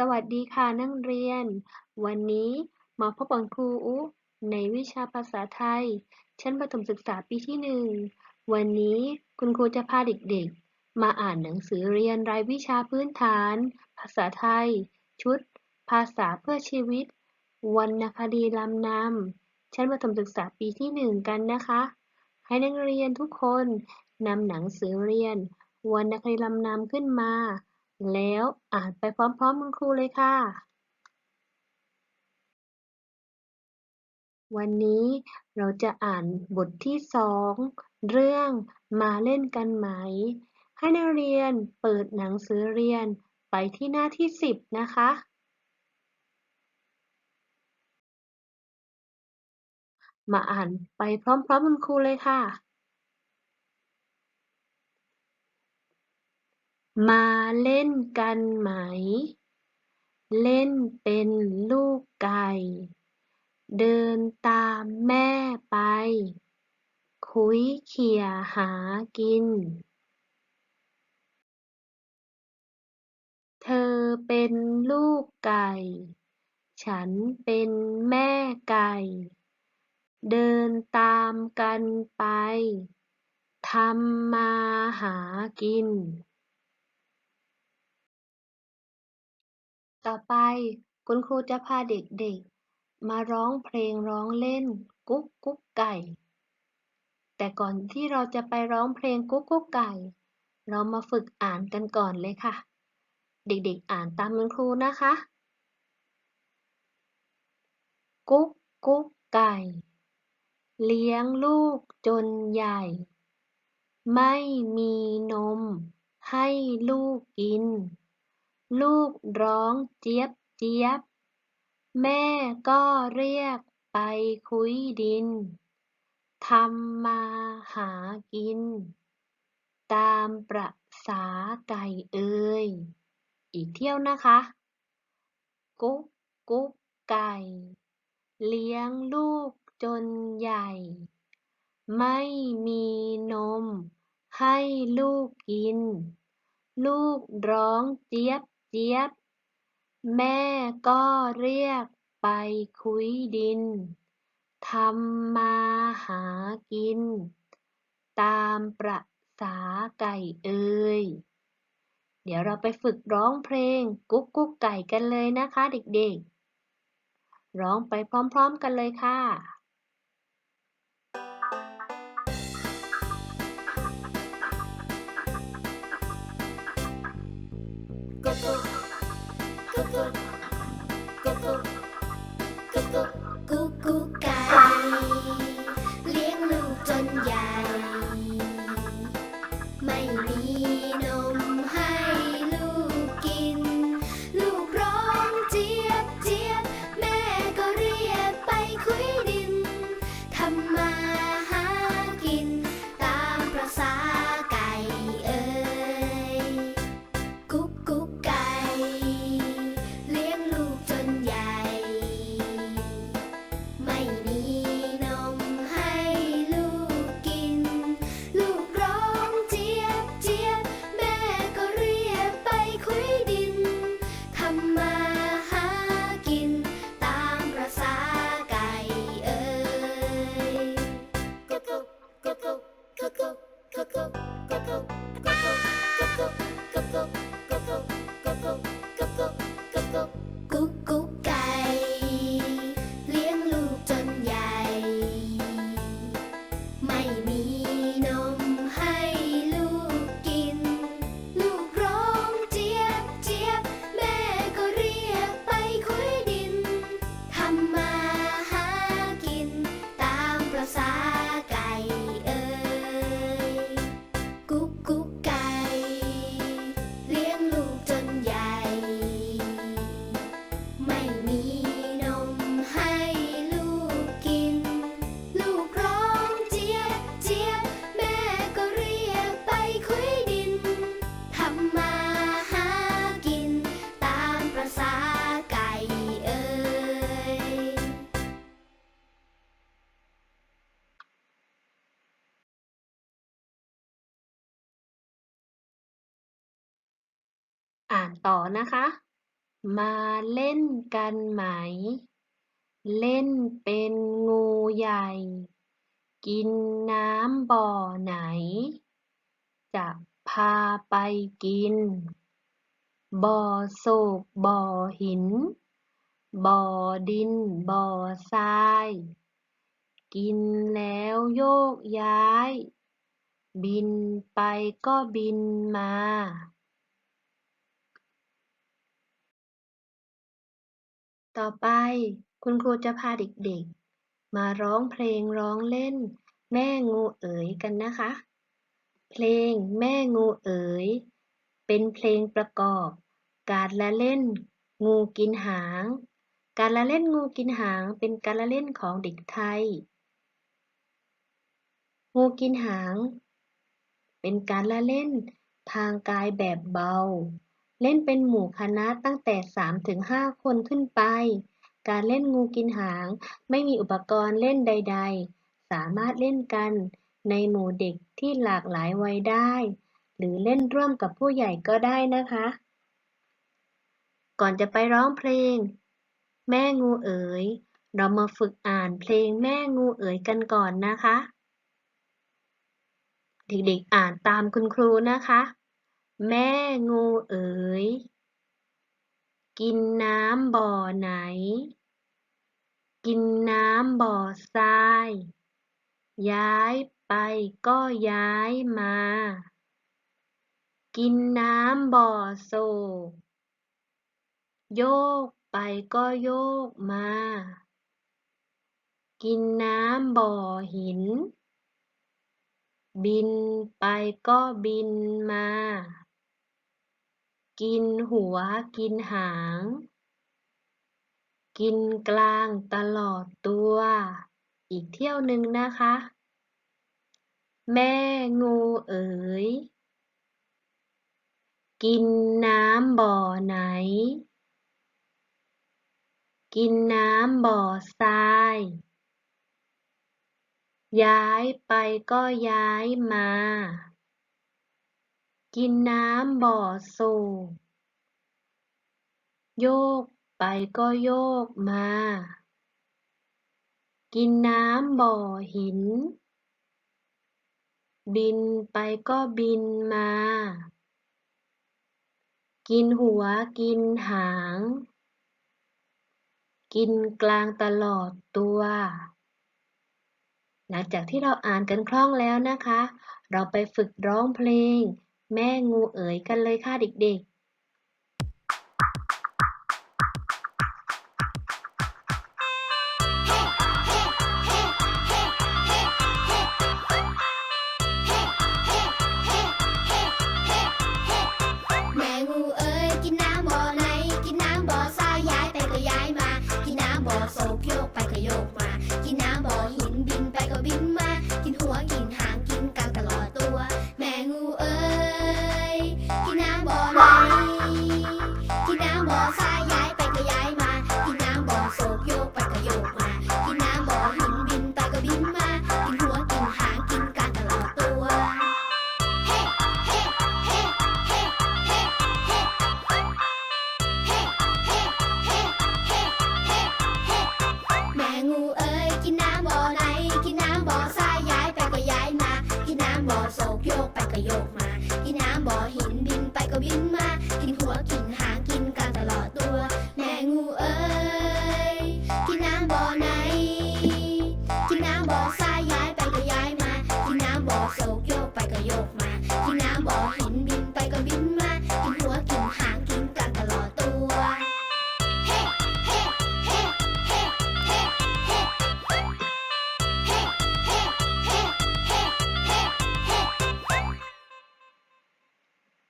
สวัสดีค่ะนักเรียน วันนี้มาพบกับครูอุในวิชาภาษาไทย ชั้นประถมศึกษาปีที่หนึ่งวันนี้คุณครูจะพาเด็กๆ มาอ่านหนังสือเรียนรายวิชาพื้นฐาน ภาษาไทย ชุด ภาษาเพื่อชีวิตวรรณคดีลำนำชั้นประถมศึกษาปีที่หนึ่งกันนะคะ ให้นักเรียนทุกคนนำหนังสือเรียนวรรณคดีลำนำขึ้นมา แล้วอ่านไปพร้อม ๆ คุณครูเลยค่ะ วันนี้เราจะอ่านบทที่สองเรื่องมาเล่นกันไหม ให้นักเรียนเปิดหนังสือเรียนไปที่หน้าที่สิบนะคะ มาอ่านไปพร้อม ๆ คุณครูเลยค่ะ มาเล่นกันไหม เล่นเป็นลูกไก่ เดินตามแม่ไป คุยเขี่ยหากิน เธอเป็นลูกไก่ ฉันเป็นแม่ไก่ เดินตามกันไป ทำมาหากิน ต่อไปคุณครูจะพาเด็กๆ มาร้องเพลงร้องเล่น กุ๊กกุ๊กไก่ แต่ก่อนที่เราจะไปร้องเพลงกุ๊กกุ๊กไก่ เรามาฝึกอ่านกันก่อนเลยค่ะ เด็กๆอ่านตามคุณครูนะคะ กุ๊กกุ๊กไก่ เลี้ยงลูกจนใหญ่ ไม่มีนม ให้ลูกกิน ลูกร้องเจี๊ยบเจี๊ยบ แม่ก็เรียกไปคุยดิน ทำมาหากิน ตามประสาไก่เอ่ย อีกเที่ยวนะคะ กุ๊กกุ๊กไก่ เลี้ยงลูกจนใหญ่ ไม่มีนมให้ลูกกิน ลูกร้องเจี๊ยบ เจี๊ยบ แม่ก็เรียกไปคุยดิน ทำมาหากิน ตามประสาไก่เอ่ย เดี๋ยวเราไปฝึกร้องเพลงกุ๊กกุ๊กไก่กันเลยนะคะเด็กๆ ร้องไปพร้อมๆกันเลยค่ะ Bye. อ่านต่อนะคะ มาเล่นกันไหม เล่นเป็นงูใหญ่ กินน้ำบ่อไหน จะพาไปกิน บ่อโศกบ่อหิน บ่อดินบ่อทราย กินแล้วโยกย้าย บินไปก็บินมา ต่อไปคุณครูจะพาเด็กๆ มาร้องเพลงร้องเล่น แม่งูเอ๋ยกันนะคะ เพลงแม่งูเอ๋ย เป็นเพลงประกอบ การละเล่น งูกินหาง การละเล่นงูกินหางเป็นการละเล่นของเด็กไทย งูกินหาง เป็นการละเล่นทางกายแบบเบา เล่นเป็นหมู่คณะตั้งแต่ 3-5 คนขึ้นไป การเล่นงูกินหาง ไม่มีอุปกรณ์เล่นใด ๆ สามารถเล่นกันในหมู่เด็กที่หลากหลายวัยได้ หรือเล่นร่วมกับผู้ใหญ่ก็ได้นะคะ ก่อนจะไปร้องเพลง แม่งูเอ๋ย เรามาฝึกอ่านเพลงแม่งูเอ๋ยกันก่อนนะคะ เด็กๆอ่านตามคุณครูนะคะ แม่งูเอ๋ย กินน้ำบ่อไหน กินน้ำบ่อทราย ย้ายไปก็ย้ายมา กินน้ำบ่อโศกโยกไปก็โยกมา กินน้ำบ่อหิน บินไปก็บินมา กินหัวกินหาง กินกลางตลอดตัว อีกเที่ยวหนึ่งนะคะ แม่งูเอ๋ย กินน้ำบ่อไหน กินน้ำบ่อทราย ย้ายไปก็ย้ายมา กินน้ำบ่อโศกโยกไปก็โยกมา กินน้ำบ่อหิน บินไปก็บินมา กินหัวกินหาง กินกลางตลอดตัว หลังจากที่เราอ่านกันคล่องแล้วนะคะ เราไปฝึกร้องเพลง แม่งูเอ๋ยกันเลยค่ะเด็ก ๆ กินน้ำบ่อหินบินไปก็บินมา กินหัวกินหางกินกลางตลอดตัว แม่งูเอ้ย กินน้ำบ่อไหน กินน้ำบ่อทรายย้ายไปก็ย้ายมา กินน้ำบ่อโศกโยกไปก็โยกมา กินน้ำ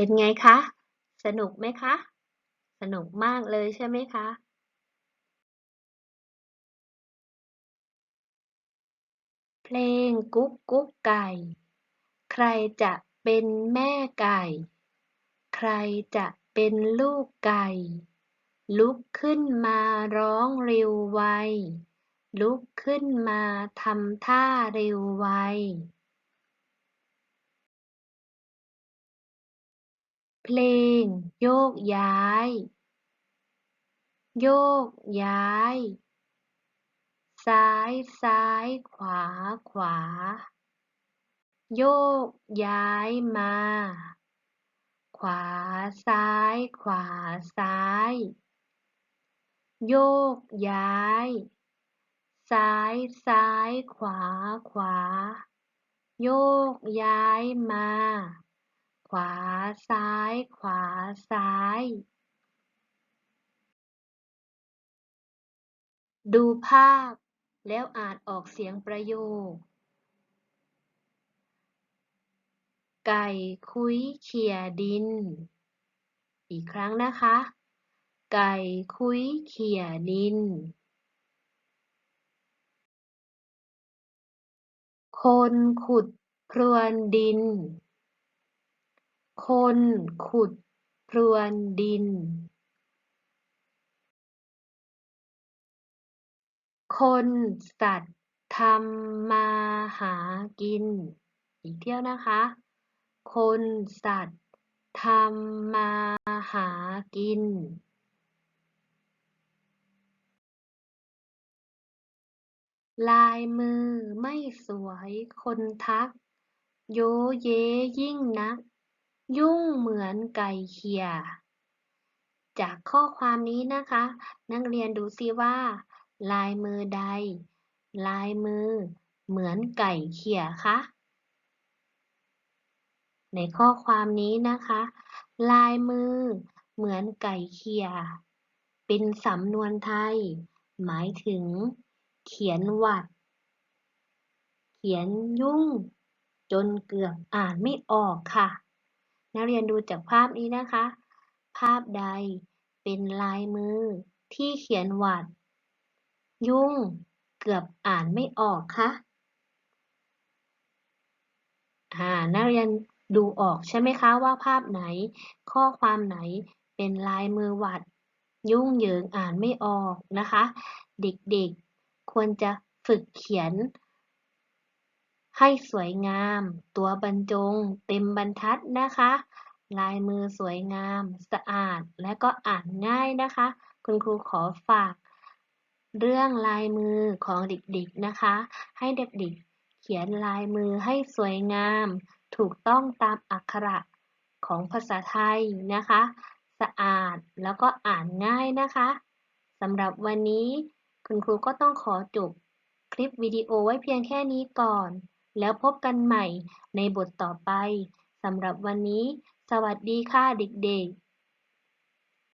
เป็นไงคะ สนุกไหมคะ สนุกมากเลยใช่ไหมคะเพลงกุ๊กกุ๊กไก่ ใครจะเป็นแม่ไก่ ใครจะเป็นลูกไก่ ลุกขึ้นมาร้องเร็วไว ลุกขึ้นมาทำท่าเร็วไว เพลง โยกย้าย โยกย้าย ซ้ายซ้ายขวาขวา โยกย้ายมา ขวาซ้ายขวาซ้าย โยกย้าย ซ้ายซ้ายขวาขวา โยกย้ายมา ขวา ซ้าย ขวา ซ้าย ดูภาพ แล้วอ่านออกเสียงประโยค ไก่คุยเขี่ยดิน อีกครั้งนะคะ ไก่คุยเขี่ยดิน คนขุดพรวนดิน คนขุดพรวนดิน คนสัตว์ทำมาหากิน อีกเที่ยวนะคะ คนสัตว์ทำมาหากิน ลายมือไม่สวยคนทัก โยเยยิ่งนัก ยุ่งเหมือนไก่เขี่ย จากข้อความนี้นะคะ นักเรียนดูซิว่า ลายมือใด ลายมือ เหมือนไก่เขี่ยคะในข้อความนี้นะคะ ลายมือ เหมือนไก่เขี่ย เป็นสำนวนไทย หมายถึง เขียนวัด เขียนยุ่ง จนเกือบอ่านไม่ออกค่ะ นักเรียนดูจากภาพนี้นะคะ ภาพใดเป็นลายมือที่เขียนหวัด ยุ่งเกือบอ่านไม่ออกคะอ่านักเรียนดูออกใช่ไหมคะว่าภาพไหน ข้อความไหนเป็นลายมือหวัด ยุ่งเหยิงอ่านไม่ออกนะคะ เด็กๆควรจะฝึกเขียน ให้สวยงาม ตัวบรรจง เต็มบรรทัดนะคะ ลายมือสวยงาม สะอาดและก็อ่านง่ายนะคะ คุณครูขอฝาก เรื่องลายมือของเด็กๆนะคะ ให้เด็กๆ เขียนลายมือให้สวยงาม ถูกต้องตามอักขระของภาษาไทยนะคะ สะอาดแล้วก็อ่านง่ายนะคะสำหรับวันนี้คุณครูก็ต้องขอจบคลิปวิดีโอไว้เพียงแค่นี้ก่อน แล้วพบกันใหม่ในบทต่อไป สำหรับวันนี้ สวัสดีค่ะเด็กๆ